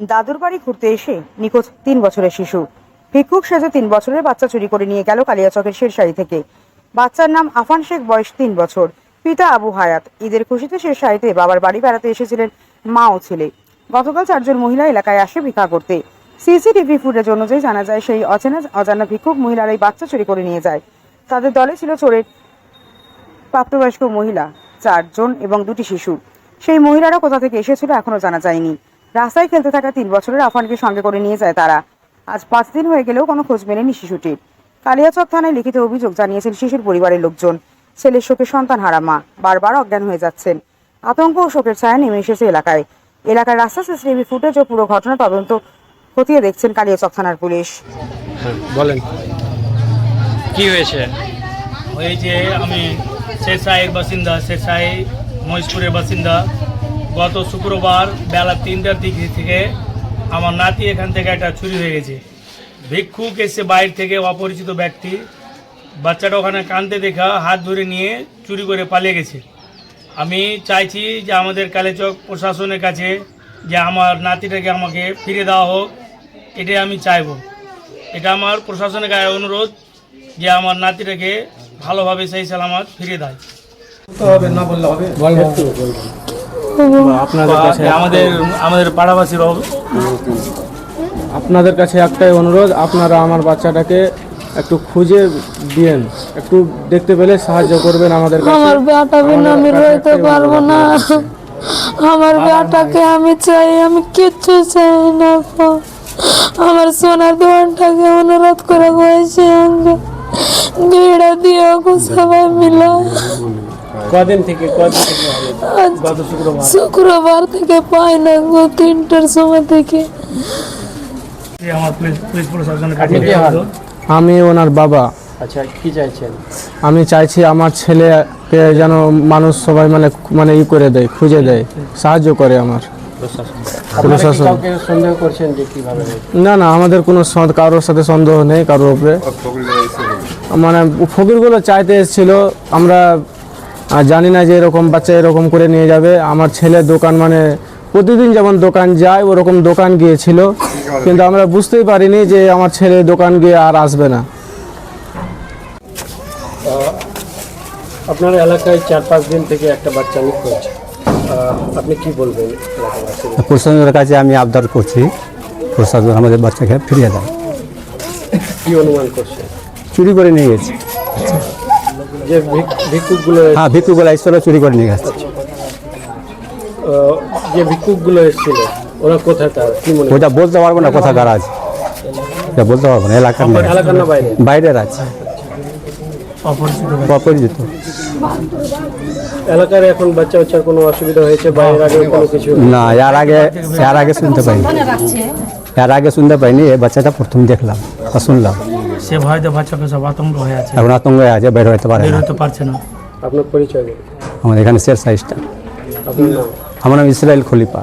দাদুর বাড়ি ঘুরতে এসে নিখোঁজ তিন বছরের শিশু। ভিক্ষুক সেজে তিন বছরের বাচ্চা চুরি করে নিয়ে গেল কালিয়াচকের শেরশাড়ি থেকে। বাচ্চার নাম আফান শেখ, বয়স তিন বছর। পিতা আবু হায়াত। ঈদের খুশিতে শেরশাড়িতে বাবার বাড়ি বেড়াতে এসেছিলেন মা ও ছেলে। গতকাল চারজন মহিলা এলাকায় আসে ভিক্ষা করতে। সিসিটিভি ফুটেজ অনুযায়ী জানা যায়, সেই অচেনা অজানা ভিক্ষুক মহিলার এই বাচ্চা চুরি করে নিয়ে যায়। তাদের দলে ছিল চোরের প্রাপ্তবয়স্ক মহিলা, চারজন এবং দুটি শিশু। সেই মহিলারা কোথা থেকে এসেছিল এখনও জানা যায়নি। রাস্তায় খেলতে থাকা তিন বছরের আফানকে সঙ্গে করে নিয়ে যায় তারা। আজ পাঁচ দিন হয়ে গেলেও কোনো খোঁজ মেলেনি শিশুটির। কালিয়াচক থানায় লিখিত অভিযোগ জানিয়েছেন শিশুর পরিবারের লোকজন। ছেলের শোকে সন্তান হারা মা বারবার অজ্ঞান হয়ে যাচ্ছেন। আতঙ্ক ও শোকের ছায়া নেমে এসেছে এলাকায়। এলাকার রাস্তা সিসিটিভি ফুটেজ ও পুরো ঘটনা তদন্ত খতিয়ে দেখছেন কালিয়াচক থানার পুলিশ। হ্যাঁ বলেন। কি হয়েছে? ওই যে আমি শেরশাহের বাসিন্দা শেরশাহী মহেশপুরের বাসিন্দা। গত শুক্রবার বেলা তিনটার দিক থেকে আমার নাতি এখান থেকে একটা চুরি হয়ে গেছে। ভিক্ষুক এসে বাইরে থেকে অপরিচিত ব্যক্তি বাচ্চাটা ওখানে কানতে দেখা হাত ধরে নিয়ে চুরি করে পালিয়ে গেছে। আমি চাইছি যে আমাদের কালেচক প্রশাসনের কাছে যে আমার নাতিটাকে আমাকে ফিরে দেওয়া হোক এটাই আমি চাইব। এটা আমার প্রশাসনের গায়ে অনুরোধ যে আমার নাতিটাকে ভালোভাবে সেই সালামত ফিরে দেয়। বলেন আপনাদের কাছে আমাদের আমাদের পাড়াবাসীর আপনাদের কাছে একটাই অনুরোধ আপনারা আমার বাচ্চাটাকে একটু খুঁজে দিয়েন। একটু দেখতে পেলে সাহায্য করবেন আমাদের আমার বেটা বিনা আমি রইতে পারব না। আমার বেটাকে আমি চাই আমি কিচ্ছু চাই না। আমার সোনার দোকানটাকে অনুরোধ করে বলছি আমাকে। দিও গো সবাই মিলে। কদিন থেকে কদিন থেকে গত শুক্রবার। শুক্রবার থেকে পাই না গো তিনটার সময় থেকে। আমার পুলিশ পুলিশ প্রশাসনের কাছে আপনি কে হন? অনুরোধ। আমি ওনার বাবা। আচ্ছা কি চাইছেন? আমি চাইছি আমার ছেলেকে যেন মানুষ সবাই মানে মানে ই করে দেয় খুঁজে দেয় সাহায্য করে আমার। প্রশাসন। সন্দেহ করছেন যে কীভাবে না না আমাদের কোনো কারোর সাথে সন্দেহ নেই কারোর উপরে। মানে ফকিরগুলো চাইতে এসেছিল আমরা আহ, জানি না যে এরকম বাচ্চা এরকম করে নিয়ে যাবে। আমার ছেলে দোকান মানে প্রতিদিন যেমন দোকান যায় ওরকম দোকান গিয়েছিল। কিন্তু আমরা বুঝতেই পারিনি যে আমার ছেলে দোকান গিয়ে আর আসবে না। আপনার এলাকায় চার পাঁচ দিন থেকে একটা বাচ্চা নিখোঁজ। আপনি কি বলবেন প্রশাসনের কাছে আমি আবদার করছি। প্রশাসন আমাদের বাচ্চাকে ফিরিয়ে দেয়। কি অনুমান করছেন? চুরি করে নিয়ে গেছে। যে ভিক- ভিক্ষুকগুলো হ্যাঁ ভিক্ষুগুলো এসেছিল চুরি করে নিয়ে গেছে। যে ভিক্ষুকগুলো এসেছিল ওরা কোথাকার কি মনে হয়? বলতে পারব না কোথাকার আছে। এটা বলতে পারব না এলাকার নেই। এলাকার না বাইরে বাইরের আছে। অপরিচিত অপরিচিত। এলাকার এখন বাচ্চা বাচ্চার কোনো অসুবিধা হয়েছে? বাইরের আগে কোনো কিছু? না এর আগে এর আগে শুনতে পাইনি। এর আগে শুনতে পাইনি এই বাচ্চাটা প্রথম দেখলাম শুনলাম। সে ভয়তে বাচ্চাকে সব আতঙ্ক হয়ে আছে। এখন আতঙ্ক হয়ে আছে বের হতে পারে বের না হতে পারছে না। আপনার পরিচয় দিন। আমাদের এখানে শেষ সাইজটা। আপনার নাম? আমার নাম ইসরায়েল খলিফা।